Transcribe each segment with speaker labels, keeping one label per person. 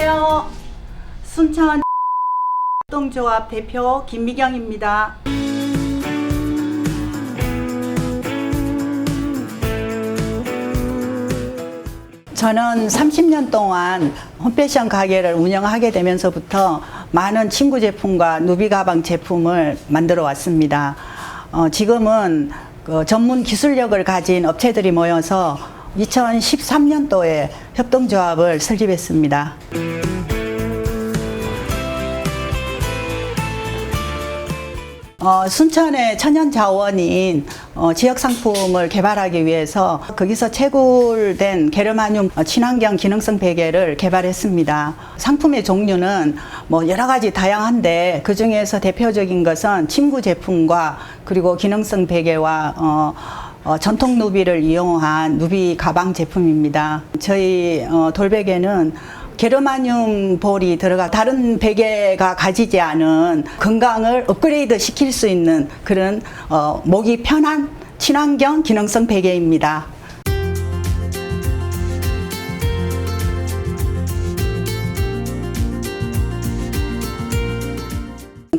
Speaker 1: 안녕하세요. 순천 협동조합 대표 김미경입니다. 저는 30년 동안 홈패션 가게를 운영하게 되면서부터 많은 친구 제품과 누비 가방 제품을 만들어 왔습니다. 어, 지금은 그 전문 기술력을 가진 업체들이 모여서 2013년도에 협동조합을 설립했습니다. 어, 순천의 천연 자원인 어, 지역 상품을 개발하기 위해서 거기서 채굴된 게르마늄 어, 친환경 기능성 베개를 개발했습니다. 상품의 종류는 뭐 여러 가지 다양한데 그 중에서 대표적인 것은 침구 제품과 그리고 기능성 베개와 어, 어, 전통 누비를 이용한 누비 가방 제품입니다. 저희 어, 돌베개는 게르마늄 볼이 들어가 다른 베개가 가지지 않은 건강을 업그레이드 시킬 수 있는 그런 어, 목이 편한 친환경 기능성 베개입니다.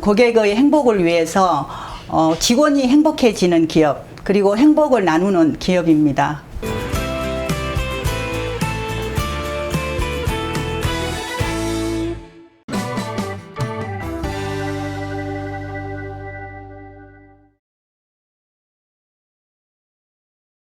Speaker 1: 고객의 행복을 위해서 어, 직원이 행복해지는 기업 그리고 행복을 나누는 기업입니다.